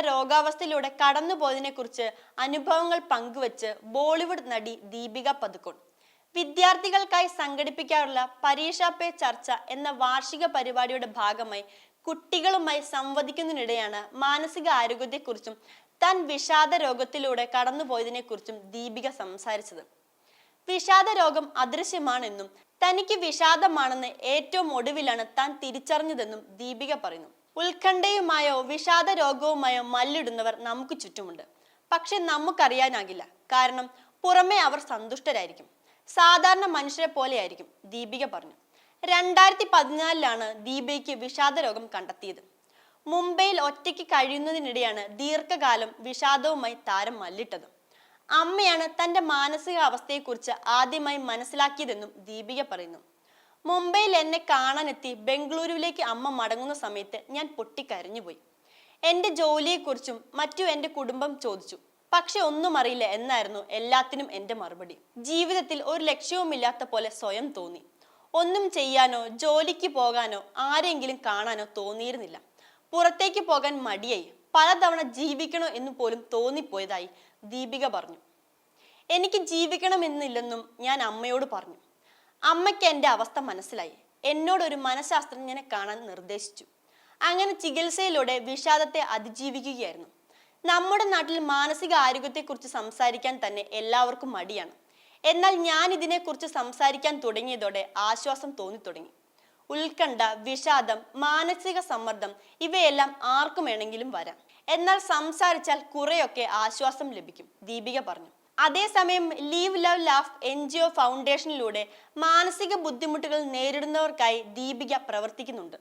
രോഗാവസ്ഥയിലൂടെ കടന്നുപോയതിനെക്കുറിച്ച് അനുഭവങ്ങൾ പങ്കുവച്ച് ബോളിവുഡ് നടി ദീപിക പതുക്കോൺ വിദ്യാർത്ഥികൾക്കായി സംഘടിപ്പിക്കാറുള്ള പരീക്ഷാ പേ ചർച്ച എന്ന വാർഷിക പരിപാടിയുടെ ഭാഗമായി കുട്ടികളുമായി സംവദിക്കുന്നതിനിടെയാണ് മാനസിക ആരോഗ്യത്തെക്കുറിച്ചും താൻ വിഷാദ രോഗത്തിലൂടെ കടന്നുപോയതിനെക്കുറിച്ചും ദീപിക സംസാരിച്ചത്. വിഷാദ രോഗം അദൃശ്യമാണെന്നും തനിക്ക് വിഷാദമാണെന്ന് ഏറ്റവും ഒടുവിലാണ് താൻ തിരിച്ചറിഞ്ഞതെന്നും ദീപിക പറയുന്നു. ഉത്കണ്ഠയുമായോ വിഷാദ രോഗവുമായോ മല്ലിടുന്നവർ നമുക്ക് ചുറ്റുമുണ്ട്. പക്ഷെ നമുക്കറിയാനാകില്ല. കാരണം പുറമെ അവർ സന്തുഷ്ടരായിരിക്കും. സാധാരണ മനുഷ്യരെ പോലെയായിരിക്കും ദീപിക പറഞ്ഞു. രണ്ടായിരത്തി പതിനാലിലാണ് ദീപികയ്ക്ക് വിഷാദ രോഗം കണ്ടെത്തിയത്. മുംബൈയിൽ ഒറ്റയ്ക്ക് കഴിയുന്നതിനിടെയാണ് ദീർഘകാലം വിഷാദവുമായി താരം മല്ലിട്ടത്. അമ്മയാണ് തന്റെ മാനസികാവസ്ഥയെക്കുറിച്ച് ആദ്യമായി മനസ്സിലാക്കിയതെന്നും ദീപിക പറയുന്നു. മുംബൈയിൽ എന്നെ കാണാനെത്തി ബംഗളൂരുവിലേക്ക് അമ്മ മടങ്ങുന്ന സമയത്ത് ഞാൻ പൊട്ടിക്കരഞ്ഞുപോയി എന്റെ ജോലിയെക്കുറിച്ചും മറ്റു എന്റെ കുടുംബം ചോദിച്ചു. പക്ഷെ ഒന്നും അറിയില്ല എന്നായിരുന്നു എല്ലാത്തിനും എന്റെ മറുപടി. ജീവിതത്തിൽ ഒരു ലക്ഷ്യവുമില്ലാത്ത പോലെ സ്വയം തോന്നി. ഒന്നും ചെയ്യാനോ ജോലിക്ക് പോകാനോ ആരെങ്കിലും കാണാനോ തോന്നിയിരുന്നില്ല. പുറത്തേക്ക് പോകാൻ മടിയായി. പലതവണ ജീവിക്കണോ എന്ന് പോലും തോന്നിപ്പോയതായി ദീപിക പറഞ്ഞു. എനിക്ക് ജീവിക്കണമെന്നില്ലെന്നും ഞാൻ അമ്മയോട് പറഞ്ഞു. അമ്മയ്ക്ക് എന്റെ അവസ്ഥ മനസ്സിലായി. എന്നോടൊരു മനഃശാസ്ത്രജ്ഞനെ കാണാൻ നിർദ്ദേശിച്ചു. അങ്ങനെ ചികിത്സയിലൂടെ വിഷാദത്തെ അതിജീവിക്കുകയായിരുന്നു. നമ്മുടെ നാട്ടിൽ മാനസിക ആരോഗ്യത്തെക്കുറിച്ച് സംസാരിക്കാൻ തന്നെ എല്ലാവർക്കും മടിയാണ്. എന്നാൽ ഞാൻ ഇതിനെക്കുറിച്ച് സംസാരിക്കാൻ തുടങ്ങിയതോടെ ആശ്വാസം തോന്നി തുടങ്ങി ഉത്കണ്ഠ വിഷാദം മാനസിക സമ്മർദ്ദം ഇവയെല്ലാം ആർക്കും വേണമെങ്കിലും വരാം. എന്നാൽ സംസാരിച്ചാൽ കുറെയൊക്കെ ആശ്വാസം ലഭിക്കും ദീപിക പറഞ്ഞു. അതേസമയം live love laugh N G O ഫൗണ്ടേഷനിലൂടെ മാനസിക ബുദ്ധിമുട്ടുകൾ നേരിടുന്നവർക്കായി ദീപിക പ്രവർത്തിക്കുന്നുണ്ട്.